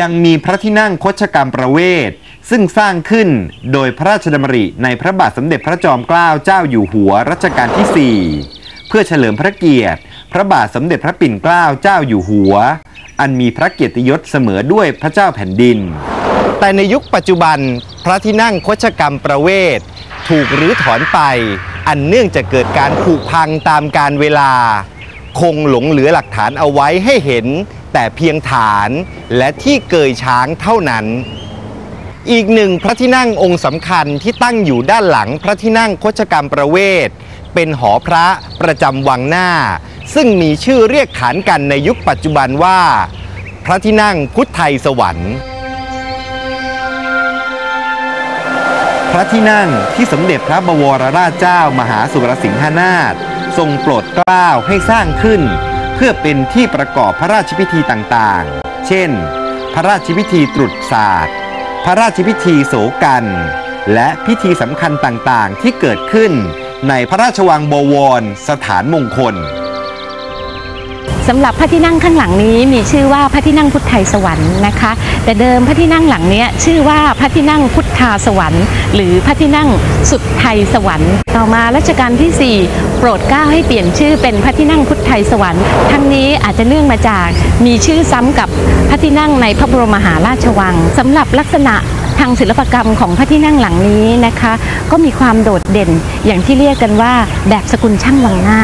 ยังมีพระที่นั่งคชกรรมประเวศซึ่งสร้างขึ้นโดยพระราชดำริในพระบาทสมเด็จพระจอมเกล้าเจ้าอยู่หัวรัชกาลที่ 4 เพื่อเฉลิมพระเกียรติ พระบาทสมเด็จพระปิ่นเกล้าเจ้าอยู่หัว อันมีพระเกียรติยศเสมอด้วยพระเจ้าแผ่นดิน แต่ในยุคปัจจุบันพระที่นั่งคชกรรมประเวศถูกรื้อถอนไป อันเนื่องจะเกิดการผุพังตามการเวลา คงหลงเหลือหลักฐานเอาไว้ให้เห็น แต่เพียงฐานและที่เกยช้างเท่านั้น อีกหนึ่งพระที่นั่งองค์สำคัญที่ตั้งอยู่ด้านหลังพระที่นั่งโคชกรรมประเวศเป็นหอพระประจำวังหน้า ซึ่งมีชื่อเรียกขานกันในยุคปัจจุบันว่า พระที่นั่งพุทธไทยสวรรค์พระที่นั่งที่สมเด็จพระบวรราชเจ้ามหาสุรสิงหนาถทรงโปรดเกล้าให้สร้างขึ้น เพื่อเป็นที่ประกอบพระราชพิธีต่างๆ เช่น พระราชพิธีตรุษศาสตร์ พระราชพิธีโศกัน และพิธีสำคัญต่างๆที่เกิดขึ้นในพระราชวังบวรสถานมงคล สำหรับพระที่นั่งข้างหลังนี้มีชื่อว่าพระที่นั่งพุทธไทยสวรรค์นะคะ แต่เดิมพระที่นั่งหลังเนี้ยชื่อว่าพระที่นั่งพุทธาสวรรค์ หรือพระที่นั่งสุดไทยสวรรค์ ต่อมารัชกาลที่ 4 โปรดเกล้าให้เปลี่ยนชื่อเป็นพระที่นั่งพุทธไทยสวรรค์ทั้งนี้อาจจะเนื่องมาจากมีชื่อซ้ำกับพระที่นั่งในพระบรมมหาราชวังสำหรับลักษณะทางศิลปกรรมของพระที่นั่งหลังนี้นะคะ ก็มีความโดดเด่นอย่างที่เรียกกันว่าแบบสกุลช่างวังหน้า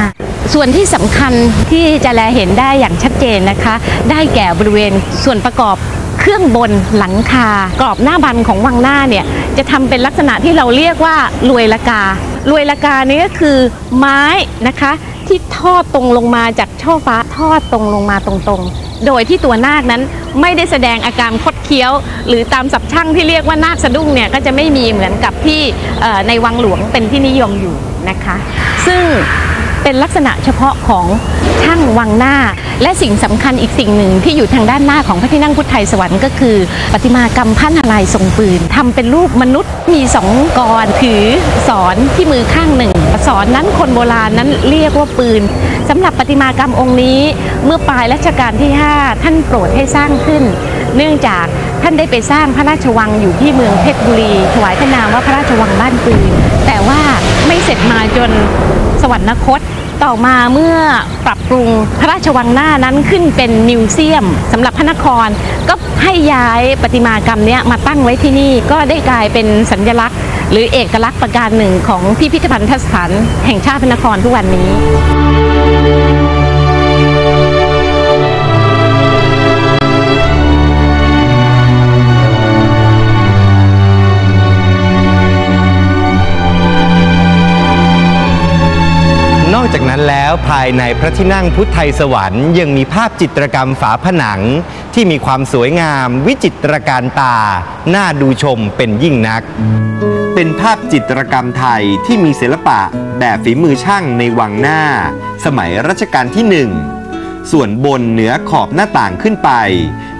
ส่วนที่สำคัญที่จะแลเห็นได้อย่างชัดเจนนะคะ ได้แก่บริเวณส่วนประกอบเครื่องบนหลังคากรอบหน้าบันของวังหน้าเนี่ยจะทำเป็นลักษณะที่เราเรียกว่าลวยละกาลวยละกานี้ก็คือไม้นะคะที่ทอดตรงลงมาจากช่อฟ้าทอดตรงลงมาตรงๆ โดยที่ตัวนาคนั้นไม่ได้แสดงอาการคดเคี้ยว หรือตามศัพท์ช่างที่เรียกว่านาคสะดุ้งเนี่ยก็จะไม่มีเหมือนกับที่ในวังหลวงเป็นที่นิยมอยู่นะคะ ซึ่ง เป็นลักษณะเฉพาะของช่างวังหน้า และสิ่งสำคัญอีกสิ่งหนึ่งที่อยู่ทางด้านหน้าของพระที่นั่งพุทธไทยสวรรค์ก็คือประติมากรรมพระนารายณ์ทรงปืนทำเป็นรูปมนุษย์มีสองกรถือสอนที่มือข้างหนึ่งสอนนั้นคนโบราณนั้นเรียกว่าปืนสำหรับประติมากรรมองค์นี้ เมื่อปลายรัชกาลที่ 5 ท่านโปรดให้สร้างขึ้น เนื่องจากท่านได้ไปสร้างพระราชวังอยู่ที่เมืองเพชรบุรี ถวายพระนามว่าพระราชวังบ้านปืน แต่ว่าไม่เสร็จมาจน วรรคต ต่อมาเมื่อปรับปรุงพระราชวังหน้านั้นขึ้นเป็นมิวเซียมสำหรับพระนคร ก็ให้ย้ายประติมากรรมนี้มาตั้งไว้ที่นี่ก็ได้กลายเป็นสัญลักษณ์ หรือเอกลักษณ์ประการหนึ่งของพิพิธภัณฑสถานแห่งชาติพระนครทุกวันนี้ แล้วภายในพระที่นั่งพุทธไทยสวรรค์ยังมีภาพจิตรกรรมฝาผนัง ที่มีความสวยงาม วิจิตรการตา น่าดูชมเป็นยิ่งนัก เป็นภาพจิตรกรรมไทยที่มีศิลปะแบบฝีมือช่างในวังหน้า สมัยรัชกาลที่หนึ่งส่วนบนเหนือขอบหน้าต่างขึ้นไป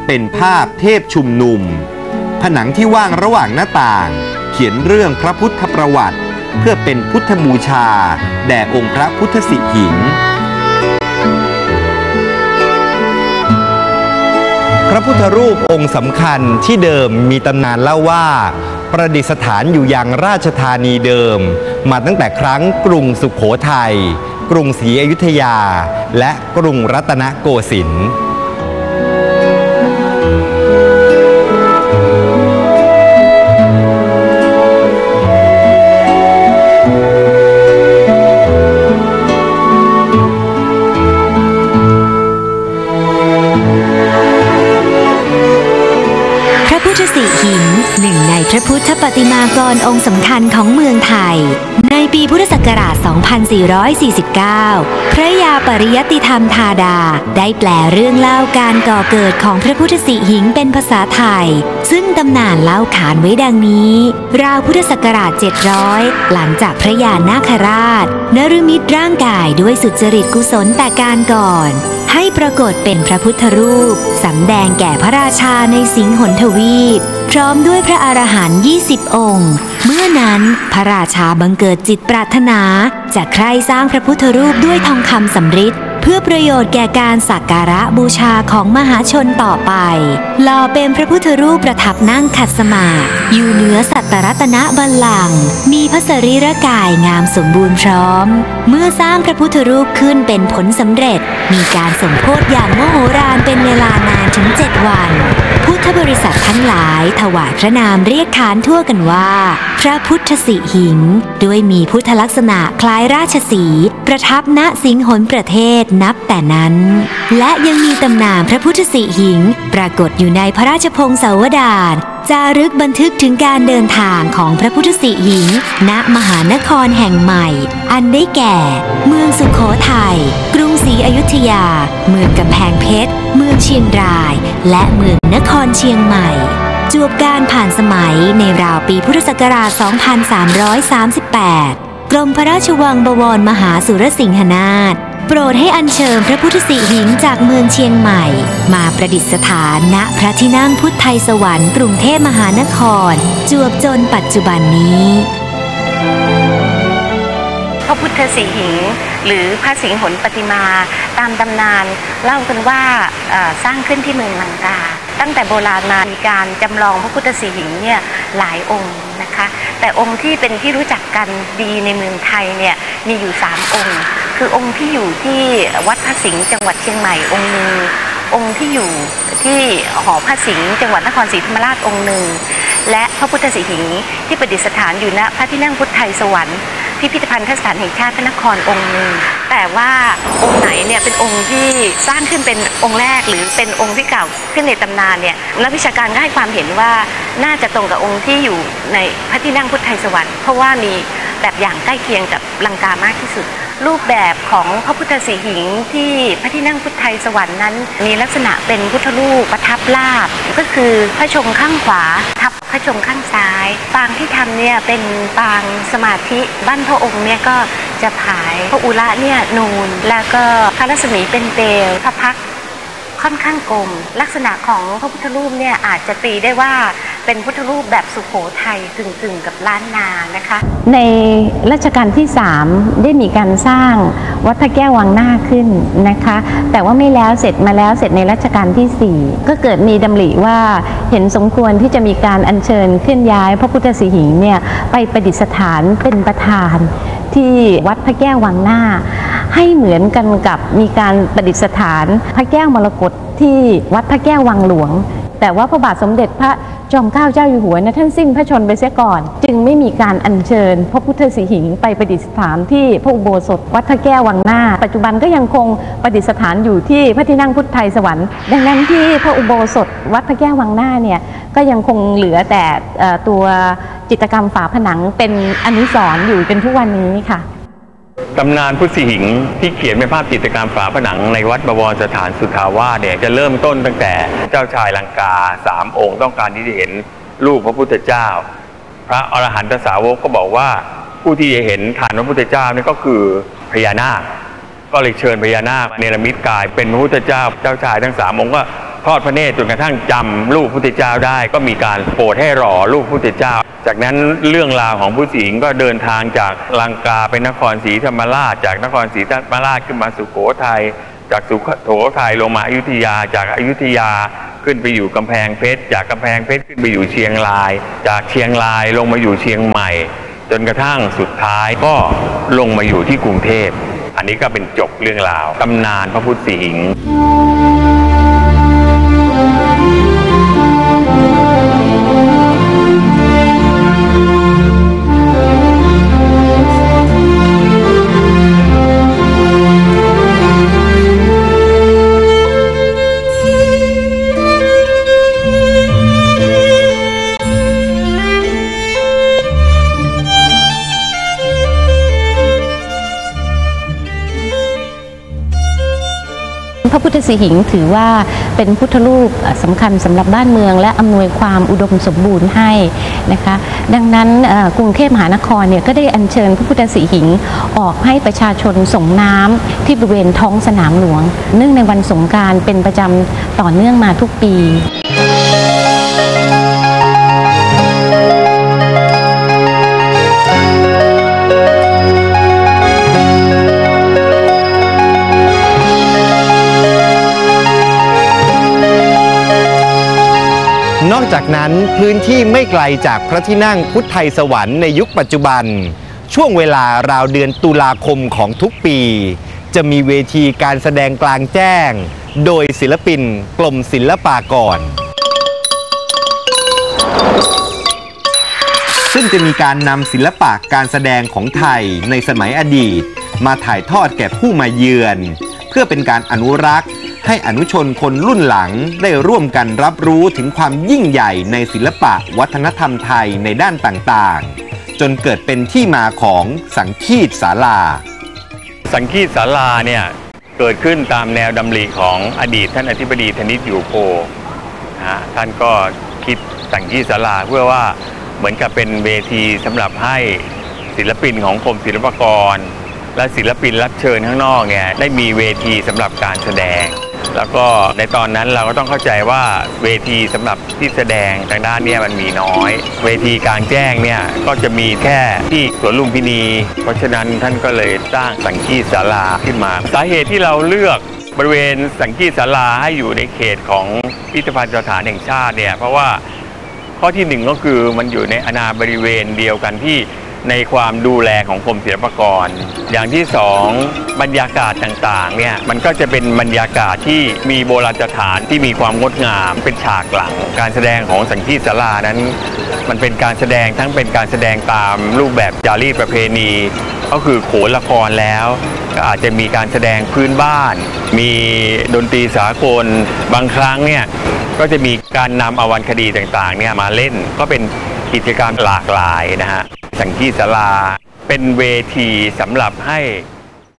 เป็นภาพเทพชุมนุม ผนังที่ว่างระหว่างหน้าต่าง เขียนเรื่องพระพุทธประวัติ เพื่อเป็นพุทธบูชา แด่องค์พระพุทธสิหิง พระพุทธรูปองค์สำคัญที่เดิมมีตำนานเล่าว่า ประดิษฐานอยู่ยังราชธานีเดิม มาตั้งแต่ครั้งกรุงสุขโขทัยกรุงศรีอยุธยา และกรุงรัตนโกสินทร์ รองค์สำคัญของเมืองไทย ในปีพุทธศักราช 2449 พระยาปริยติธรรมธาดา ได้แปลเรื่องเล่าการก่อเกิดของพระพุทธสีหิงเป็นภาษาไทย ซึ่งตำนานเล่าขานไว้ดังนี้ ราวพุทธศักราช 700 หลังจากพระยานาคราชนรมิตร่างกายด้วยสุจริตกุศลแต่การก่อน ให้ปรากฏเป็นพระพุทธรูปสำแดงแก่พระราชาในสิงหนทวีป พร้อมด้วยพระอรหันต์20องค์ เมื่อนั้นพระราชาบังเกิดจิตปรารถนาจะใคร่สร้างพระพุทธรูปด้วยทองคำสำริด เพื่อประโยชน์แก่การสักการะบูชาของมหาชนต่อไปหล่อเป็นพระพุทธรูปประทับนั่งขัดสมาอยู่เหนือสัตตรัตนบัลลังก์มีพระสรีระกายงามสมบูรณ์พร้อม เมื่อสร้างพระพุทธรูปขึ้นเป็นผลสำเร็จ มีการสมโพธิอย่างโมโหฬารเป็นเวลานานถึงเจ็ดวัน พุทธบริษัททั้งหลายถวายพระนามเรียกขานทั่วกันว่า พระพุทธสิหิง ด้วยมีพุทธลักษณะคล้ายราชสี ประทับณสิงหนประเทศนับแต่นั้น และยังมีตำนานพระพุทธสิหิง ปรากฏอยู่ในพระราชพงศาวดารจารึกบันทึกถึงการเดินทางของพระพุทธสิหิง ณมหานครแห่งใหม่ อันได้แก่ เมืองสุขโขทัยกรุงศรีอยุธยา เมืองกำแพงเพชร เมืองเชียงราย และเมืองนครเชียงใหม่ จวบการผ่านสมัยในราวปีพุทธศักราช 2338 กรมพระราชวังบวรมหาสุรสิงหนาถโปรดให้อัญเชิญพระพุทธสิหิงจากเมืองเชียงใหม่ มาประดิษฐานณพระที่นั่งพุทธไทยสวรรค์กรุงเทพมหานคร จวบจนปัจจุบันนี้ พระพุทธสีหิง หรือพระสิงหนปฏิมา ตามตำนานเล่ากันว่าสร้างขึ้นที่เมืองลังกา ตั้งแต่โบราณมามีการจำลองพระพุทธสีหิงเนี่ยหลายองค์นะคะ แต่องค์ที่เป็นที่รู้จักกันดีในเมืองไทยเนี่ยมีอยู่ 3 องค์ คือองค์ที่อยู่ที่วัดพระสิงห์จังหวัดเชียงใหม่องค์หนึ่งองค์ที่อยู่ที่หอพระสิงห์จังหวัดนครศรีธรรมราชองค์หนึ่งและพระพุทธสีหิงที่ประดิษฐานอยู่ณพระที่นั่งพุทธไทยสวรรค์ พิพิธภัณฑสถานแห่งชาติพระนครองค์หนึ่งแต่ว่าองค์ไหนเนี่ยเป็นองค์ที่สร้างขึ้นเป็นองค์แรกหรือเป็นองค์ที่เก่าขึ้นในตำนานเนี่ยนักวิชาการก็ให้ความเห็นว่าน่าจะตรงกับองค์ที่อยู่ในพระที่นั่งพุทธไทยสวรรค์เพราะว่ามีแบบอย่างใกล้เคียงกับลังกามากที่สุด รูปแบบของพระพุทธสีหิงที่พระที่นั่งพุทธไทยสวรรค์นั้น มีลักษณะเป็นพุทธรูปประทับลาบ ก็คือพระชงข้างขวา ทับพระชงข้างซ้าย ปางที่ทำเนี่ยเป็นปางสมาธิบ้านพระองค์เนี่ยก็จะผายพระอุระเนี่ยนูน แล้วก็พระรัศมีเป็นเปลวพระพักค่อนข้างกลม ลักษณะของพระพุทธรูปเนี่ยอาจจะตีได้ว่า เป็นพุทธรูปแบบสุโขทัยกึ่งๆ กับล้านนานะคะ ในรัชกาลที่ 3 ได้มีการสร้างวัดพระแก้ววังหน้าขึ้นนะคะ แต่ว่าไม่แล้วเสร็จมาแล้วเสร็จในรัชกาลที่ 4 ก็เกิดมีดำริว่าเห็นสมควรที่จะมีการอัญเชิญเคลื่อนย้ายพระพุทธสีหิงเนี่ยไปประดิษฐานเป็นประธานที่วัดพระแก้ววังหน้า ให้เหมือนกันกับมีการประดิษฐานพระแก้วมรกตที่วัดพระแก้ววังหลวง แต่ว่าพระบาทสมเด็จพระ จอมเกล้าเจ้าอยู่หัวนะท่านสิ้นพระชนม์ไปเสียก่อน จึงไม่มีการอัญเชิญ พระพุทธสีหิงไปประดิษฐานที่พระอุโบสถวัดพระแก้ววังหน้า ปัจจุบันก็ยังคงประดิษฐานอยู่ที่พระที่นั่งพุทธไทยสวรรค์ ดังนั้นที่พระอุโบสถวัดพระแก้ววังหน้าเนี่ยก็ยังคงเหลือแต่ตัวจิตกรรมฝาผนังเป็นอนุสรณ์อยู่จนทุกวันนี้ค่ะ ตำนานพุทธิหิงที่เขียนเป็นภาพจิตรกรรมฝาผนังในวัดบวรสถานสุทาวาสเนี่ยจะเริ่มต้นตั้งแต่เจ้าชายลังกาสามองค์ต้องการที่จะเห็นรูปพระพุทธเจ้า พระอรหันตสาวกก็บอกว่าผู้ที่จะเห็นฐานพระพุทธเจ้านี่ก็คือพญานาค ก็เลยเชิญพญานาคเนรมิตกายเป็นพระพุทธเจ้า เจ้าชายทั้งสามองค์ก็ ทอดพระเนตรจนกระทั่งจำรูปพุทธเจ้าได้ ก็มีการโปรดให้หล่อรูปพุทธเจ้า จากนั้นเรื่องราวของผู้สิงก็เดินทางจากลังกาไปนครศรีธรรมราช จากนครศรีธรรมราชขึ้นมาสุโขทัยจากสุโขทัยลงมาอยุธยา จากอยุธยาขึ้นไปอยู่กำแพงเพชร จากกำแพงเพชรขึ้นไปอยู่เชียงราย จากเชียงรายลงมาอยู่เชียงใหม่ จนกระทั่งสุดท้ายก็ลงมาอยู่ที่กรุงเทพ อันนี้ก็เป็นจบเรื่องราวตำนานพระพุทธสิหิง พุทธสีหิงถือว่าเป็นพุทธรูปเอ่อสำคัญสำหรับบ้านเมือง และอำนวยความอุดมสมบูรณ์ให้นะคะ ดังนั้นกรุงเทพมหานครเนี่ยก็ได้อัญเชิญพระพุทธสีหิงออกให้ประชาชนส่งน้ำที่บริเวณท้องสนามหลวง เนื่องในวันสงการเป็นประจำต่อเนื่องมาทุกปี นอกจากนั้นพื้นที่ไม่ไกลจากพระที่นั่งพุทธไทยสวรรค์ในยุคปัจจุบัน ช่วงเวลาราวเดือนตุลาคมของทุกปี จะมีเวทีการแสดงกลางแจ้ง โดยศิลปินกลมศิลปากร ซึ่งจะมีการนำศิลปะการแสดงของไทยในสมัยอดีต มาถ่ายทอดแก่ผู้มาเยือน เพื่อเป็นการอนุรักษ์ ให้อนุชนคนรุ่นหลังได้ร่วมกันรับรู้ถึงความยิ่งใหญ่ในศิลปะวัฒนธรรมไทยในด้านต่างๆ จนเกิดเป็นที่มาของสังคีตศาลา สังคีตศาลาเนี่ยเกิดขึ้นตามแนวดำริของอดีตท่านอธิบดีธนิตอยู่โพนะท่านก็คิดสังคีตศาลาเพื่อว่าเหมือนกับเป็นเวทีสำหรับให้ศิลปินของกรมศิลปากร และศิลปินรับเชิญข้างนอกเนี่ยได้มีเวทีสำหรับการแสดง แล้วก็ในตอนนั้นเราก็ต้องเข้าใจว่าเวทีสำหรับที่แสดงทางด้านนี้มันมีน้อย เวทีกลางแจ้งเนี่ยก็จะมีแค่ที่สวนลุมพินี เพราะฉะนั้นท่านก็เลยสร้างสังคีตศาลาขึ้นมา สาเหตุที่เราเลือกบริเวณสังคีตศาลาให้อยู่ในเขตของพิพิธภัณฑ์สถานแห่งชาติเนี่ยเพราะว่าข้อที่หนึ่งก็คือมันอยู่ในอาณาบริเวณเดียวกันที่ ในความดูแลของกรมศิลปากร อย่างที่สองบรรยากาศต่างๆเนี่ยมันก็จะเป็นบรรยากาศที่มีโบราณสถานที่มีความงดงามเป็นฉากหลัง การแสดงของสังคีตศาลานั้น มันเป็นการแสดงทั้งเป็นการแสดงตามรูปแบบจารีตประเพณี ก็คือโขนละครแล้วก็อาจจะมีการแสดงพื้นบ้าน มีดนตรีสากลบางครั้งเนี่ยก็จะมีการนำอวันคดีต่างๆเนี่ยมาเล่นก็เป็นกิจกรรมหลากหลายนะฮะ สังคีศาลา เป็นเวทีสำหรับให้